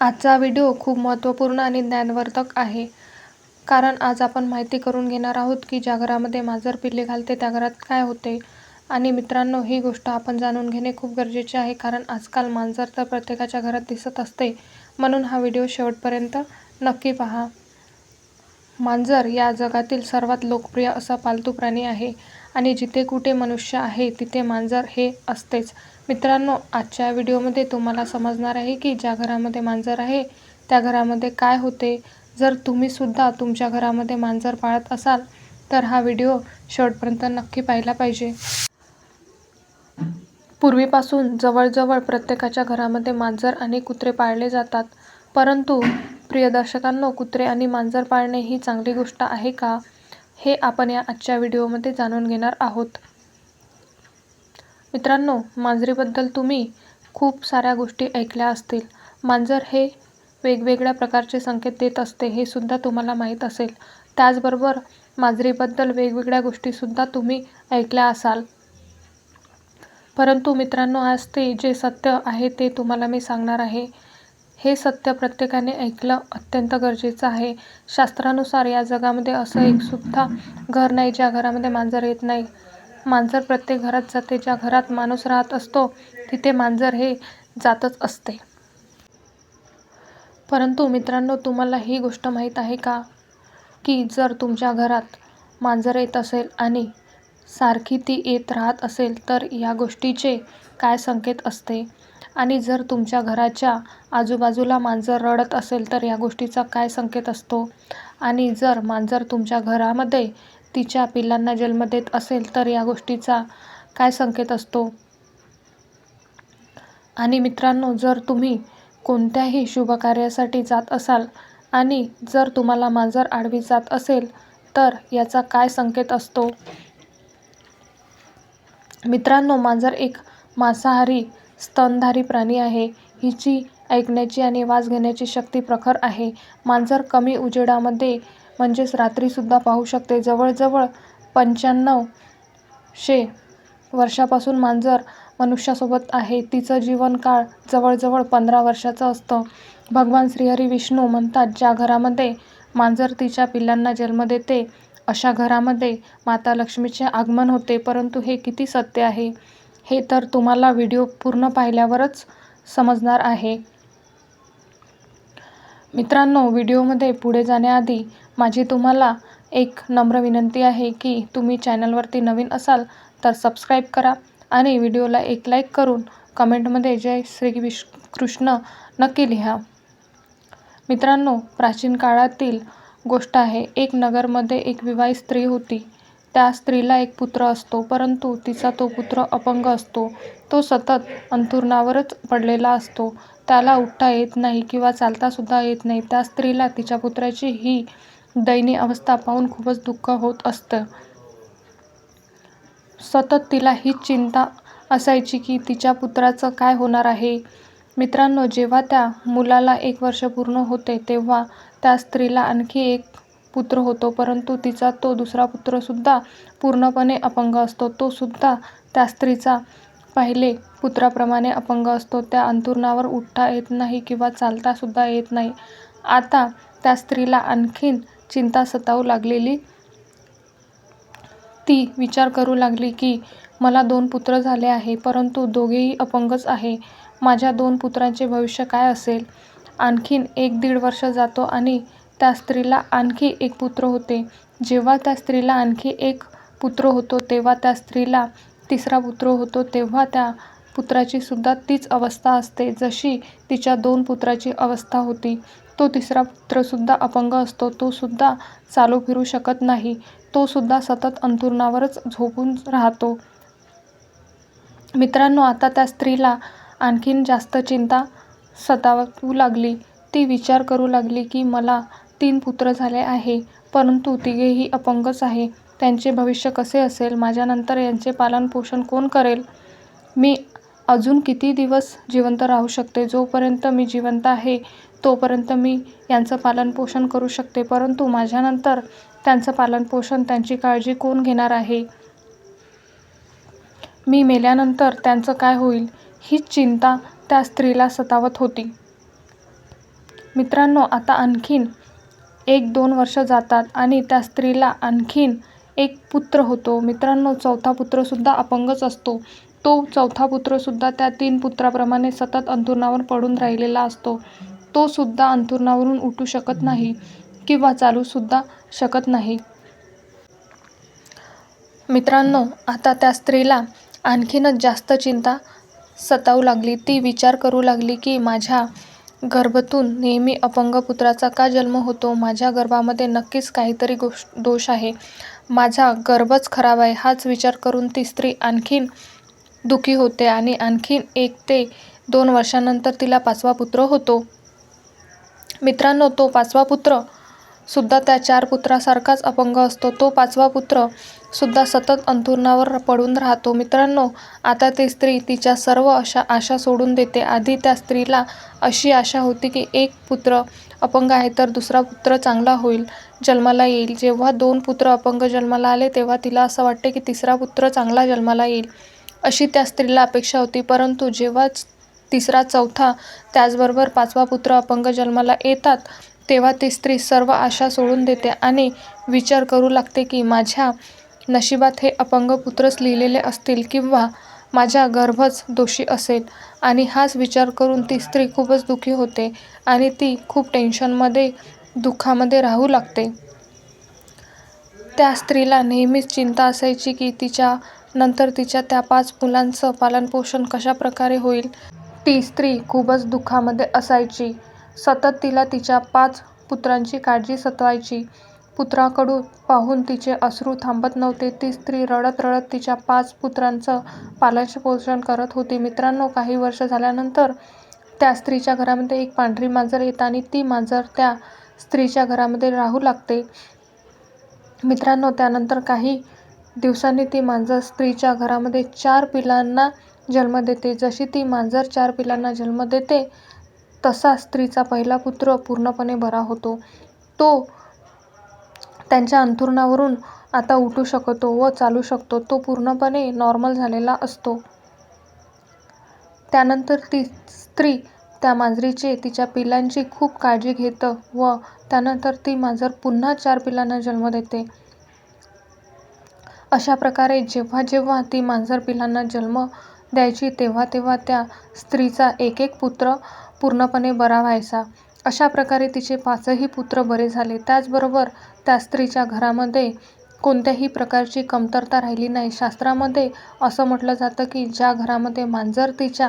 आजचा व्हिडिओ खूप महत्त्वपूर्ण आणि ज्ञानवर्धक आहे. कारण आज आपण माहिती करून घेणार आहोत की ज्या घरामध्ये मांजर पिल्ले घालते त्या घरात काय होते. आणि मित्रांनो ही गोष्ट आपण जाणून घेणे खूप गरजेचे आहे कारण आजकाल मांजर तर प्रत्येकाच्या घरात दिसत असते. म्हणून हा व्हिडिओ शेवटपर्यंत नक्की पहा. मांजर या जगातील सर्वात लोकप्रिय असा पालतू प्राणी आहे. आणि जिथे कुठे मनुष्य आहे तिथे मांजर हे असतेच. मित्रांनो आजच्या व्हिडिओमध्ये तुम्हाला समजणार आहे की ज्या घरामध्ये मांजर आहे त्या घरामध्ये काय होते. जर तुम्ही सुद्धा तुमच्या घरामध्ये मांजर पाळत असाल तर हा व्हिडिओ शेवटपर्यंत नक्की पाहिला पाहिजे. पूर्वीपासून जवळजवळ प्रत्येकाच्या घरामध्ये मांजर आणि कुत्रे पाळले जातात. परंतु प्रिय दर्शकांनो कुत्रे आणि मांजर पाळणे ही चांगली गोष्ट आहे का? हे आपण या आजच्या व्हिडिओमध्ये जाणून घेणार आहोत. मित्रांनो मांजरीबद्दल तुम्ही खूप साऱ्या गोष्टी ऐकल्या असतील. मांजर हे वेगवेगळ्या प्रकारचे संकेत देत असते हे सुद्धा तुम्हाला माहीत असेल. त्याचबरोबर मांजरीबद्दल वेगवेगळ्या गोष्टीसुद्धा तुम्ही ऐकल्या असाल. परंतु मित्रांनो आज ते जे सत्य आहे ते तुम्हाला मी सांगणार आहे. हे सत्य प्रत्येकाने ऐकलं अत्यंत गरजेचं आहे. शास्त्रानुसार या जगामध्ये असं एक सुद्धा घर नाही ज्या घरामध्ये मांजर येत नाही. मांजर प्रत्येक घरात जाते. ज्या घरात माणूस राहत असतो तिथे मांजर हे जातच असते. परंतु मित्रांनो तुम्हाला ही गोष्ट माहीत आहे का? की जर तुमच्या घरात मांजर येत असेल आणि सारखी ती येत राहत असेल तर या गोष्टीचे काय संकेत असते? आणि जर तुमच्या घराच्या आजूबाजूला मांजर रडत असेल तर या गोष्टीचा काय संकेत असतो? आणि जर मांजर तुमच्या घरामध्ये तिच्या पिल्लांना जन्म देत असेल तर या गोष्टीचा काय संकेत असतो? आणि मित्रांनो जर तुम्ही कोणत्याही शुभकार्यासाठी जात असाल आणि जर तुम्हाला मांजर आडवी जात असेल तर याचा काय संकेत असतो? मित्रांनो मांजर एक मांसाहारी स्तनधारी प्राणी आहे. हिची ऐकण्याची आणि वास घेण्याची शक्ती प्रखर आहे. मांजर कमी उजेडामध्ये म्हणजेच रात्रीसुद्धा पाहू शकते. जवळजवळ पंच्याण्णव शे वर्षापासून मांजर मनुष्यासोबत आहे. तिचं जीवनकाळ जवळजवळ पंधरा वर्षाचं असतं. भगवान श्रीहरी विष्णू म्हणतात ज्या घरामध्ये मांजर तिच्या पिल्लांना जन्म देते अशा घरामध्ये माता लक्ष्मीचे आगमन होते. परंतु हे किती सत्य आहे? हे तर तुम्हाला व्हिडिओ पूर्ण पाहिल्यावरच समजणार आहे. मित्रांनो व्हिडिओमध्ये पुढे जाण्याआधी माझी तुम्हाला एक नम्र विनंती आहे की तुम्ही चॅनलवरती नवीन असाल तर सबस्क्राईब करा आणि व्हिडिओला एक लाईक करून कमेंटमध्ये जय श्री विश कृष्ण नक्की लिहा. मित्रांनो प्राचीन काळातील गोष्ट आहे एक नगरमध्ये एक विवाहित स्त्री होती. त्या स्त्रीला एक पुत्र असतो परंतु तिचा तो पुत्र अपंग असतो. तो सतत अंथरुणावरच पडलेला असतो. त्याला उठता येत नाही किंवा चालतासुद्धा येत नाही. त्या स्त्रीला तिच्या पुत्राची ही दयनीय अवस्था पाहून खूपच दुःख होत असतं. सतत तिला हीच चिंता असायची की तिच्या पुत्राचं काय होणार आहे? मित्रांनो जेव्हा त्या मुलाला एक वर्ष पूर्ण होते तेव्हा त्या स्त्रीला आणखी एक पुत्र होतो परंतु तिचा तो दुसरा पुत्रसुद्धा पूर्णपणे अपंग असतो. तो सुद्धा त्या स्त्रीचा पहिले पुत्राप्रमाणे अपंग असतो. त्या अंतुरणावर उठता येत नाही किंवा चालतासुद्धा येत नाही. आता त्या स्त्रीला आणखीन चिंता सतावू लागलेली. ती विचार करू लागली की मला दोन पुत्र झाले आहे परंतु दोघेही अपंगच आहे. माझ्या दोन पुत्रांचे भविष्य काय असेल? आणखीन एक दीड वर्ष जातो आणि त्या स्त्रीला आणखी एक पुत्र होते. जेव्हा त्या स्त्रीला आणखी एक पुत्र होतो तेव्हा त्या स्त्रीला तिसरा पुत्र होतो. तेव्हा त्या पुत्राची सुद्धा तीच अवस्था असते जशी तिच्या दोन पुत्राची अवस्था होती. तो तिसरा पुत्रसुद्धा अपंग असतो. तो सुद्धा चालू फिरू शकत नाही. तो सुद्धा सतत अंथरुणावरच झोपून राहतो. मित्रांनो आता त्या स्त्रीला आणखीन जास्त चिंता सतावू लागली. ती विचार करू लागली की मला तीन पुत्र झाले आहे परंतु तिघेही अपंगच आहे. त्यांचे भविष्य कसे असेल? माझ्यानंतर यांचे पालनपोषण कोण करेल? मी अजून किती दिवस जिवंत राहू शकते? जोपर्यंत मी जिवंत आहे तोपर्यंत मी यांचं पालनपोषण करू शकते. परंतु माझ्यानंतर त्यांचं पालनपोषण त्यांची काळजी कोण घेणार आहे? मी मेल्यानंतर त्यांचं काय होईल? हीच चिंता त्या स्त्रीला सतावत होती. मित्रांनो आता आणखीन एक दोन वर्ष जातात आणि त्या स्त्रीला आणखीन एक पुत्र होतो. मित्रांनो चौथा पुत्रसुद्धा अपंगच असतो. तो चौथा पुत्रसुद्धा त्या तीन पुत्राप्रमाणे सतत अंथरुणावर पडून राहिलेला असतो. तो सुद्धा अंथरुणावरून उठू शकत नाही किंवा चालूसुद्धा शकत नाही. मित्रांनो आता त्या स्त्रीला आणखीनच जास्त चिंता सतावू लागली. ती विचार करू लागली की माझ्या गर्भातून नेहमी अपंग पुत्राचा का जन्म होतो? माझ्या गर्भामध्ये नक्कीच काहीतरी गोष दोष आहे. माझा गर्भच खराब आहे हाच विचार करून ती स्त्री आणखीन दुःखी होते आणि आणखीन एक ते दोन वर्षानंतर तिला पाचवा पुत्र होतो. मित्रांनो तो पाचवा पुत्र सुद्धा त्या चार पुत्रासारखाच अपंग असतो. तो पाचवा पुत्र सुद्धा सतत अंथरुणावर पडून राहतो. मित्रांनो आता ती स्त्री तिच्या सर्व अशा आशा सोडून देते. आधी त्या स्त्रीला अशी आशा होती की एक पुत्र अपंग आहे तर दुसरा पुत्र चांगला होईल जन्माला येईल. जेव्हा दोन पुत्र अपंग जन्माला आले तेव्हा तिला असं वाटते की तिसरा पुत्र चांगला जन्माला येईल अशी त्या स्त्रीला अपेक्षा होती. परंतु जेव्हा तिसरा चौथा त्याचबरोबर पाचवा पुत्र अपंग जन्माला येतात तेव्हा ती स्त्री सर्व आशा सोडून देते आणि विचार करू लागते की माझ्या नशिबात हे अपंग पुत्रच लिहिलेले असतील किंवा माझ्या गर्भच दोषी असेल. आणि हाच विचार करून ती स्त्री खूपच दुःखी होते आणि ती खूप टेन्शनमध्ये दुःखामध्ये राहू लागते. त्या स्त्रीला नेहमीच चिंता असायची की तिच्या नंतर तिच्या त्या पाच मुलांचं पालनपोषण कशा प्रकारे होईल. ती स्त्री खूपच दुःखामध्ये असायची. सतत तिला तिच्या पाच पुत्रांची काळजी सतवायची. पुत्राकडून पाहून तिचे अश्रू थांबत नव्हते. ती स्त्री रडत रडत तिच्या पाच पुत्रांचं पालनपोषण करत होती. मित्रांनो काही वर्ष झाल्यानंतर त्या स्त्रीच्या घरामध्ये एक पांढरी मांजर येते आणि ती मांजर त्या स्त्रीच्या घरामध्ये राहू लागते. मित्रांनो त्यानंतर काही दिवसांनी ती मांजर स्त्रीच्या घरामध्ये चार पिलांना जन्म देते. जशी ती मांजर चार पिलांना जन्म देते तसा स्त्रीचा पहिला पुत्र पूर्णपणे बरा होतो. तो त्यांच्या अंथरुणावरून आता उठू शकतो व चालू शकतो. तो पूर्णपणे नॉर्मल झालेला असतो. त्यानंतर ती स्त्री त्या मांजरीचे तिच्या पिलांची खूप काळजी घेतं व त्यानंतर ती मांजर पुन्हा चार पिलांना जन्म देते. अशा प्रकारे जेव्हा जेव्हा ती मांजर पिलांना जन्म द्यायची तेव्हा तेव्हा त्या स्त्रीचा एक एक पुत्र पूर्णपणे बरा व्हायचा. अशा प्रकारे तिचे पाचही पुत्र बरे झाले. त्याचबरोबर त्या स्त्रीच्या घरामध्ये कोणत्याही प्रकारची कमतरता राहिली नाही. शास्त्रामध्ये असं म्हटलं जातं की ज्या घरामध्ये मांजर तिच्या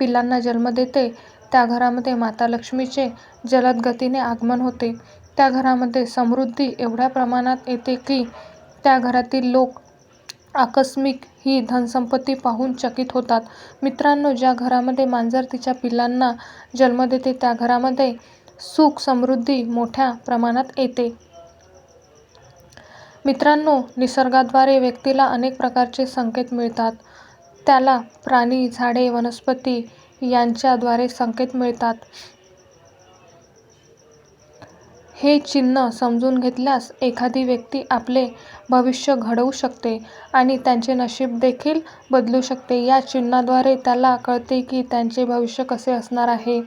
पिलांना जन्म देते त्या घरामध्ये माता लक्ष्मीचे जलद गतीने आगमन होते. त्या घरामध्ये समृद्धी एवढ्या प्रमाणात येते की त्या घरातील लोक आकस्मिक ही धनसंपत्ती पाहून चकित होतात. मित्रांनो ज्या घरामध्ये मांजर तिच्या पिल्लांना जन्म देते त्या घरामध्ये सुख समृद्धी मोठ्या प्रमाणात येते. मित्रांनो निसर्गाद्वारे व्यक्तीला अनेक प्रकारचे संकेत मिळतात. त्याला प्राणी झाडे वनस्पती यांच्याद्वारे संकेत मिळतात. हे चिन्ह समजून घेतल्यास एखादी व्यक्ती आपले भविष्य घडवू शकते आणि त्यांचे नशीब देखील बदलू शकते. या चिन्हाद्वारे त्याला कळते की त्यांचे भविष्य कसे असणार आहे.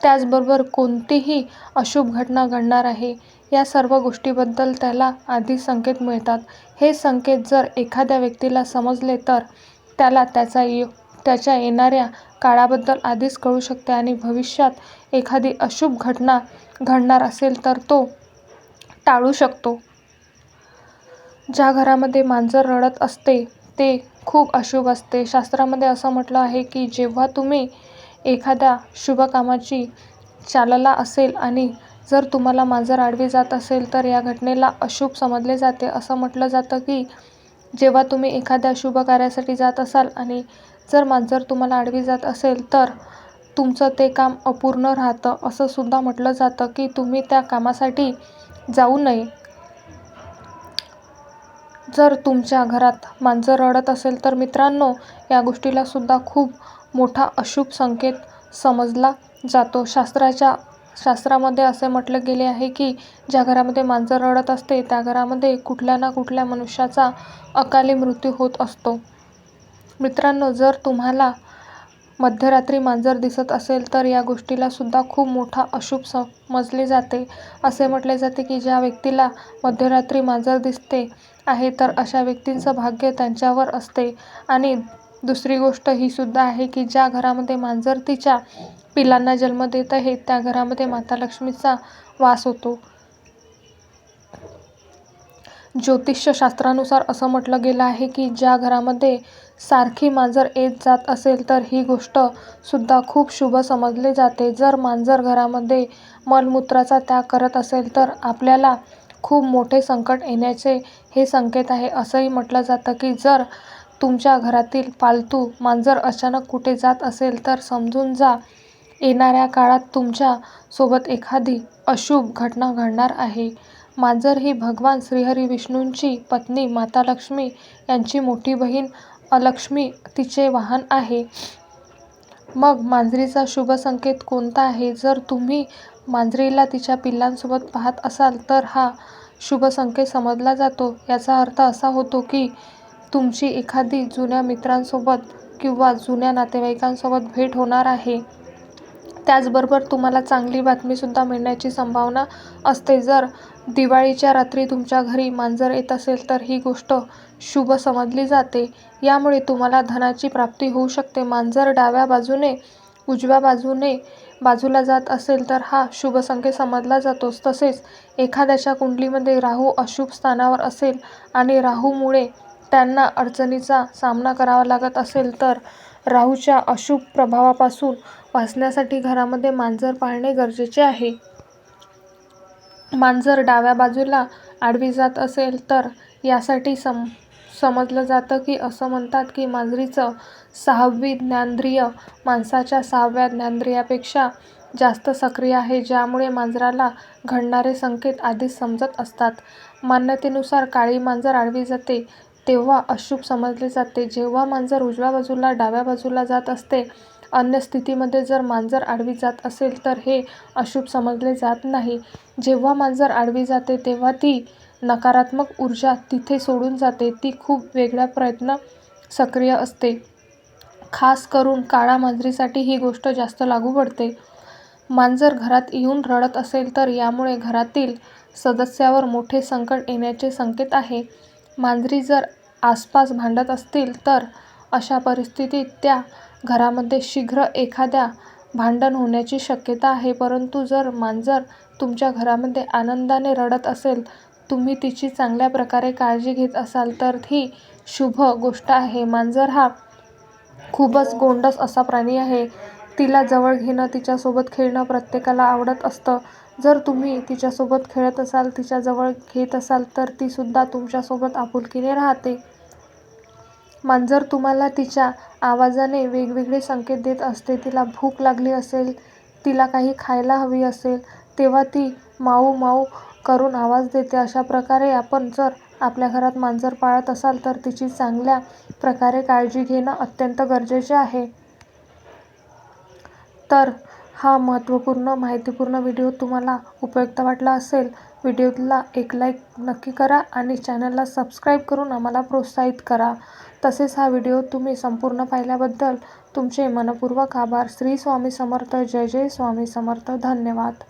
त्याचबरोबर कोणतीही अशुभ घटना घडणार आहे. या सर्व गोष्टीबद्दल त्याला आधी संकेत मिळतात. हे संकेत जर एखाद्या व्यक्तीला समजले तर त्याला त्याचा यो त्याच्या येणाऱ्या काळाबद्दल आधीच कळू शकते आणि भविष्यात एखादी अशुभ घटना घडणार असेल तर तो टाळू शकतो. ज्या घरामध्ये मांजर रडत असते ते खूप अशुभ असते. शास्त्रामध्ये असं म्हटलं आहे की जेव्हा तुम्ही एखाद्या शुभ कामाची चालला असेल आणि जर तुम्हाला मांजर आडवी जात असेल तर या घटनेला अशुभ समजले जाते. असं म्हटलं जातं की जेव्हा तुम्ही एखाद्या शुभ कार्यासाठी जात असाल आणि जर मांजर तुम्हाला आडवी जात असेल तर तुमचं ते काम अपूर्ण राहतं असं सुद्धा म्हटलं जातं की तुम्ही त्या कामासाठी जाऊ नये. जर तुमच्या घरात मांजर रडत असेल तर मित्रांनो या गोष्टीला सुद्धा खूप मोठा अशुभ संकेत समजला जातो. शास्त्राच्या शास्त्रामध्ये असे म्हटले गेले आहे की ज्या घरामध्ये मांजर रडत असते त्या घरामध्ये कुठल्या ना कुठल्या मनुष्याचा अकाली मृत्यू होत असतो. मित्रांनो जर तुम्हाला मध्यरात्री मांजर दिसत असेल तर या गोष्टीला सुद्धा खूप मोठा अशुभ समजले जाते. असे म्हटले जाते की ज्या व्यक्तीला मध्यरात्री मांजर दिसते आहे तर अशा व्यक्तीचं भाग्य त्यांच्यावर असते. आणि दुसरी गोष्ट ही सुद्धा आहे की ज्या घरामध्ये मांजर तिच्या पिलांना जन्म देत आहे त्या घरामध्ये माता लक्ष्मीचा वास होतो. ज्योतिषशास्त्रानुसार असं म्हटलं गेलं आहे की ज्या घरामध्ये सारखी मांजर येत जात असेल तर ही गोष्ट सुद्धा खूप शुभ समजले जाते. जर मांजर घरामध्ये मलमूत्राचा त्याग करत असेल तर आपल्याला खूप मोठे संकट येण्याचे हे संकेत आहे. असंही म्हटलं जातं की जर तुमच्या घरातील पालतू मांजर अचानक कुठे जात असेल तर समजून जा येणाऱ्या काळात तुमच्यासोबत एखादी अशुभ घटना घडणार आहे. मांजर ही भगवान श्रीहरी विष्णूंची पत्नी माता लक्ष्मी यांची मोठी बहीण अलक्ष्मी तिचे वाहन आहे. मग मांजरीचा शुभ संकेत कोणता आहे? जर तुम्ही मांजरीला तिच्या पिल्लांसोबत पाहत असाल तर हा शुभ संकेत समजला जातो. याचा अर्थ असा होतो की तुमची एखादी जुन्या मित्रांसोबत किंवा जुन्या नातेवाईकांसोबत भेट होणार आहे. त्याचबरोबर तुम्हाला चांगली बातमीसुद्धा मिळण्याची संभावना असते. जर दिवाळीच्या रात्री तुमच्या घरी मांजर येत असेल तर ही गोष्ट शुभ समजली जाते. यामुळे तुम्हाला धनाची प्राप्ती होऊ शकते. मांजर डाव्या बाजूने उजव्या बाजूने बाजूला जात असेल तर हा शुभ संकेत समजला जातो. तसेच एखाद्याच्या कुंडलीमध्ये राहू अशुभ स्थानावर असेल आणि राहूमुळे त्यांना अडचणीचा सामना करावा लागत असेल तर राहूच्या अशुभ प्रभावापासून वाचण्यासाठी घरामध्ये मांजर पाळणे गरजेचे आहे. मांजर डाव्या बाजूला आडवी जात असेल तर यासाठी सम समजलं जातं की असं म्हणतात की मांजरीचं सहावी ज्ञानेंद्रिय माणसाच्या सहाव्या ज्ञानेंद्रियापेक्षा जास्त सक्रिय आहे. ज्यामुळे मांजराला घडणारे संकेत आधीच समजत असतात. मान्यतेनुसार काळी मांजर आडवी जाते तेव्हा अशुभ समजले जाते. जेव्हा मांजर उजव्या बाजूला डाव्या बाजूला जात असते. अन्य स्थितीमध्ये जर मांजर आडवी जात असेल तर हे अशुभ समजले जात नाही. जेव्हा मांजर आडवी जाते तेव्हा ती नकारात्मक ऊर्जा तिथे सोडून जाते. ती खूप वेगळ्या प्रयत्न सक्रिय असते. खास करून काळ्या मांजरीसाठी ही गोष्ट जास्त लागू पडते. मांजर घरात येऊन रडत असेल तर यामुळे घरातील सदस्यावर मोठे संकट येण्याचे संकेत आहे. मांजरी जर आसपास भांडत असतील तर अशा परिस्थितीत त्या घरामध्ये शीघ्र एखाद्या भांडण होण्याची शक्यता आहे. परंतु जर मांजर तुमच्या घरामध्ये आनंदाने रडत असेल, तुम्ही तिची चांगल्या प्रकारे काळजी घेत असाल तर ही शुभ गोष्ट आहे. मांजर हा खूपच गोंडस असा प्राणी आहे. तिला जवळ घेणं, तिच्यासोबत खेळणं प्रत्येकाला आवडत असतं. जर तुम्ही तिच्यासोबत खेळत असाल, तिला जवळ घेत असाल तर ती सुद्धा तुमच्यासोबत आपुलकीने राहते. मांजर तुम्हाला तिच्या आवाजाने वेगवेगळे संकेत देत असते. तिला भूक लागली असेल, तिला काही खायला हवी असेल तेव्हा ती माऊ माऊ करून आवाज देते. अशा प्रकारे आपण जर आपल्या घरात मांजर पाळत असाल तर तिची चांगल्या प्रकारे काळजी घेणं अत्यंत गरजेचे आहे. तर हा महत्त्वपूर्ण माहितीपूर्ण व्हिडिओ तुम्हाला उपयुक्त वाटला असेल. व्हिडिओला एक लाईक नक्की करा आणि चॅनलला सबस्क्राईब करून आम्हाला प्रोत्साहित करा. तसेच हा व्हिडिओ तुम्ही संपूर्ण पाहिल्याबद्दल तुमचे मनपूर्वक आभार. श्री स्वामी समर्थ. जय जय स्वामी समर्थ. धन्यवाद.